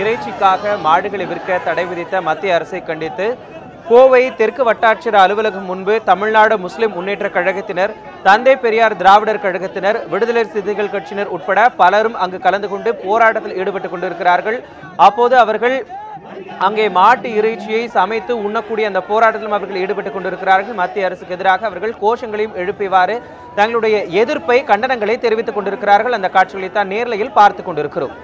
இறைச்சிக்காக மாடுகளை விற்க தடை விதித்த மத்திய அரசை கண்டித்து கோவை தெற்கு வட்டாட்சியர் அலுவலகம் முன்பு தமிழ்நாடு முஸ்லிம் முன்னேற்ற கழகத்தினர் தந்தை பெரியார் திராவிடர் கழகத்தினர் விடுதலை சிறுத்தைகள் கட்சியினர் உட்பட பலரும் அங்கு கலந்து கொண்டு போராட்டத்தில் ஈடுபட்டுக் கொண்டிருக்கிறார்கள். அப்போது அவர்கள் அங்கே மாட்டு இறைச்சியை சமைத்து உண்ணக்கூடிய அந்த போராட்டத்திலும் அவர்கள் ஈடுபட்டுக் கொண்டிருக்கிறார்கள். மத்திய அரசுக்கு எதிராக அவர்கள் கோஷங்களையும் எழுப்பிவாறு தங்களுடைய எதிர்ப்பை கண்டனங்களை தெரிவித்துக் கொண்டிருக்கிறார்கள். அந்த காட்சிகளை தான் நேர்லையில் பார்த்து கொண்டிருக்கிறோம்.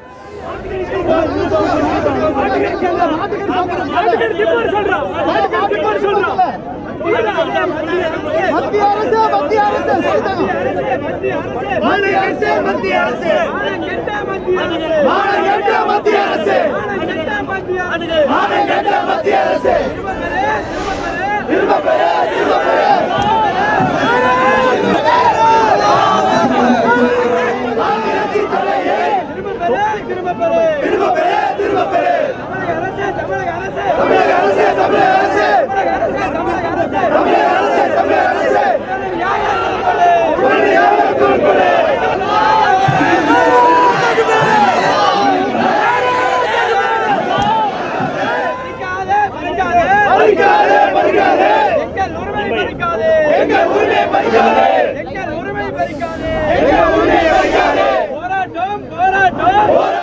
மத்திய அரசு மத்திய அரசு. மத்திய அரசு மத்திய அரசு மத்திய அரசு மத்திய அரசு திரும்ப பெற திரும்ப பெற திரும்ப பெற திரும்ப பெற தமிழக அரசு. தமிழக அரசு தமிழக அரசு. தமிழக அரசு உடனடியாக கொடுக்கொடு. பறிக்காதே பறிக்காதே. எங்கள் உரிமை பறிக்காதே. எங்கள் உரிமை பறிக்காதே. போராட்டம் போராட்டம்.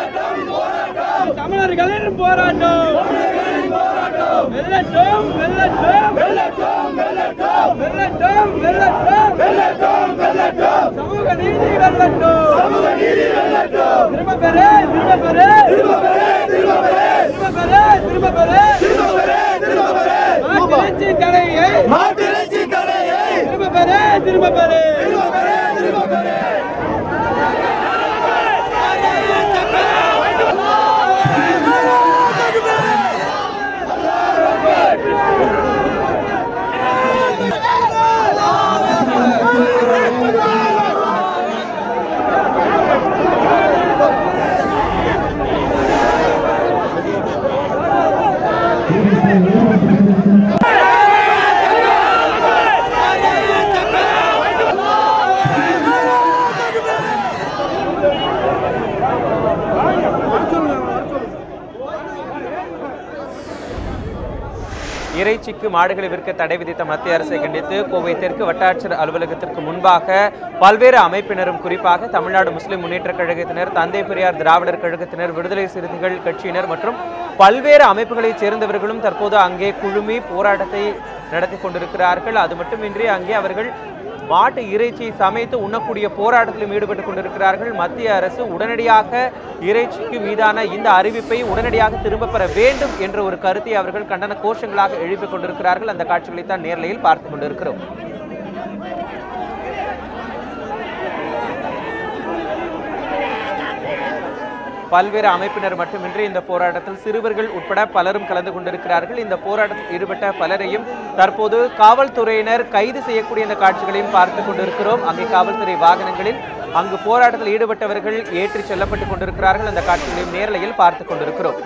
தமிழர்களின் போராட்டம். வெல்லட்டும் வெல்லட்டும் வெள்ளட்டும் வெள்ளட்டும் வெல்லட்டும் வெல்லட்டும் வெள்ளட்டும் வெள்ளட்டும் சமூக நீதி வெல்லட்டும் சமூக நீதி வெள்ளட்டும் திரும்ப பெறே திரும்ப பெறே திரும்ப பெறே திரும்ப பெறே திரும்ப பெறே திரும்ப பெறே திரும்ப பெறே திரும்ப பெற மாட்டிறைச்சி கடையை. மாட்டிறைச்சி கடையை திரும்ப பெறே திரும்ப பெறே திரும்ப பெறே திரும்ப பெறே இறைச்சிக்கு மாடுகளை விற்க தடை விதித்த மத்திய அரசை கண்டித்து கோவை தெற்கு வட்டாட்சியர் அலுவலகத்திற்கு முன்பாக பல்வேறு அமைப்பினரும் குறிப்பாக தமிழ்நாடு முஸ்லிம் முன்னேற்ற கழகத்தினர் தந்தை பெரியார் திராவிடர் கழகத்தினர் விடுதலை சிறுத்தைகள் கட்சியினர் மற்றும் பல்வேறு அமைப்புகளைச் சேர்ந்தவர்களும் தற்போது அங்கே குழுமி போராட்டத்தை நடத்தி கொண்டிருக்கிறார்கள். அது மட்டுமின்றி அங்கே அவர்கள் மாட்டு இறைச்சியை சமைத்து உண்ணக்கூடிய போராட்டத்திலும் ஈடுபட்டுக் கொண்டிருக்கிறார்கள். மத்திய அரசு உடனடியாக இறைச்சிக்கு மீதான இந்த அறிவிப்பை உடனடியாக திரும்ப பெற வேண்டும் என்ற ஒரு கருத்தை அவர்கள் கண்டன கோஷங்களாக எழுப்பிக் கொண்டிருக்கிறார்கள். அந்த காட்சிகளை தான் நேர்லையில் பார்த்து கொண்டிருக்கிறோம். பல்வேறு அமைப்பினர் மட்டுமின்றி இந்த போராட்டத்தில் சிறுவர்கள் உட்பட பலரும் கலந்து கொண்டிருக்கிறார்கள். இந்த போராட்டத்தில் ஈடுபட்ட பலரையும் தற்போது காவல்துறையினர் கைது செய்யக்கூடிய இந்த காட்சிகளையும் பார்த்து கொண்டிருக்கிறோம். அங்கே காவல்துறை வாகனங்களில் அங்கு போராட்டத்தில் ஈடுபட்டவர்கள் ஏற்றிச் செல்லப்பட்டுக் கொண்டிருக்கிறார்கள். அந்த காட்சிகளையும் நேரலையில் பார்த்து கொண்டிருக்கிறோம்.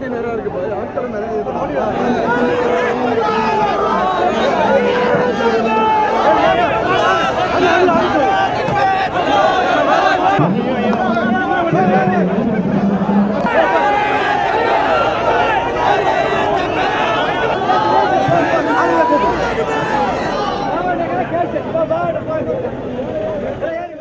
வண்டி நிறையா இருக்கு பாரு ஆட்கள் நிறைய கேட்டு